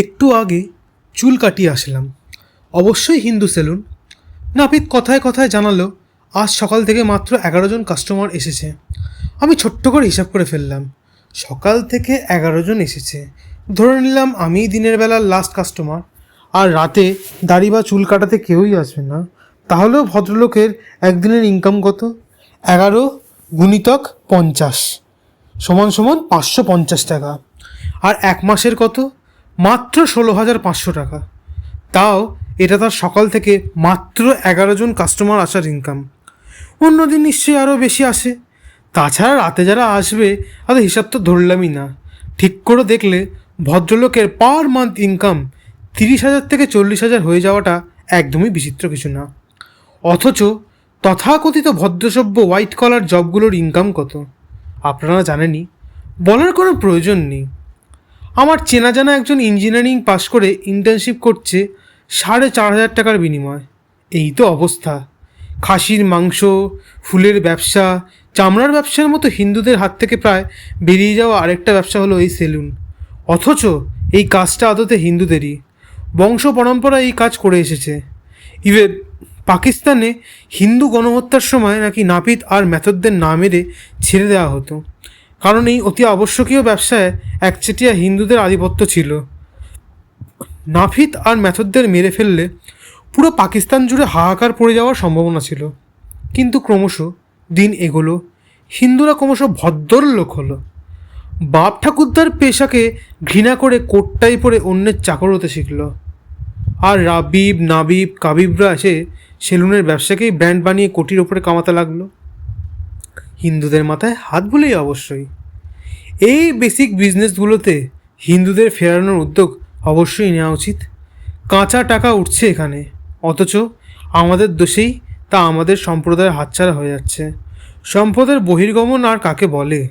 একটু আগে চুল কাটিয়ে আসলাম। অবশ্যই হিন্দু সেলুন। নাপিত কথায় কথায় জানালো, আজ সকাল থেকে মাত্র এগারো জন কাস্টমার এসেছে। আমি ছোট্ট করে হিসাব করে ফেললাম, সকাল থেকে এগারো জন এসেছে। ধরে নিলাম আমি দিনের বেলার লাস্ট কাস্টমার আর রাতে দাড়ি বা চুল কাটাতে কেউই আসবে না। তাহলেও ভদ্রলোকের একদিনের ইনকাম কত? এগারো গুণিতক পঞ্চাশ, সমান সমান পাঁচশো পঞ্চাশ টাকা। আর এক মাসের কত? মাত্র ষোলো হাজার পাঁচশো টাকা। তাও এটা তার সকাল থেকে মাত্র এগারো জন কাস্টমার আসার ইনকাম অন্যদিন নিশ্চয়ই আরও বেশি আসে। তাছাড়া রাতে যারা আসবে, তাদের হিসাব তো ধরলামই না। ঠিক করে দেখলে ভদ্রলোকের পার মান্থ ইনকাম তিরিশ হাজার থেকে চল্লিশ হাজার হয়ে যাওয়াটা একদমই বিচিত্র কিছু না। অথচ তথাকথিত ভদ্রসভ্য হোয়াইট কলার জবগুলোর ইনকাম কত? আপনারা জানেনই। বলার কোনো প্রয়োজন নেই। আমার চেনা জানা একজন ইঞ্জিনিয়ারিং পাশ করে ইন্টার্নশিপ করছে সাড়ে চার হাজার টাকার বিনিময়। এই তো অবস্থা। খাসির মাংস, ফুলের ব্যবসা, চামড়ার ব্যবসার মতো হিন্দুদের হাত থেকে প্রায় বেরিয়ে যাওয়া আরেকটা ব্যবসা হলো এই সেলুন। অথচ এই কাজটা আদতে হিন্দুদেরই। বংশ পরম্পরা এই কাজ করে এসেছে। ইভেন পাকিস্তানে হিন্দু গণহত্যার সময় নাকি নাপিত আর ম্যাথরদের না মেরে ছেড়ে দেওয়া হতো। কারণ এই অতি আবশ্যকীয় ব্যবসায় একচেটিয়া হিন্দুদের আধিপত্য ছিল। নাফিত আর ম্যাথরদের মেরে ফেললে পুরো পাকিস্তান জুড়ে হাহাকার পড়ে যাওয়ার সম্ভাবনা ছিল। কিন্তু ক্রমশ দিন এগোলো, হিন্দুরা ক্রমশ ভদ্র লোক হলো। বাপ ঠাকুরদার পেশাকে ঘৃণা করে কোটটাই পরে অন্যের চাকর হতে শিখল। আর রাবিব, নাবিব, কাবিবরা এসে সেলুনের ব্যবসাকেই ব্র্যান্ড বানিয়ে কোটির ওপরে কামাতে লাগল। হিন্দুদের মাথায় হাত বুলেই অবশ্যই। এই বেসিক বিজনেসগুলোতে হিন্দুদের ফেরানোর উদ্যোগ অবশ্যই নেওয়া উচিত। কাঁচা টাকা উঠছে এখানে, অথচ আমাদের দোষেই তা আমাদের সম্প্রদায়ের হাতছাড়া হয়ে যাচ্ছে। সম্পদের বহির্গমন আর কাকে বলে?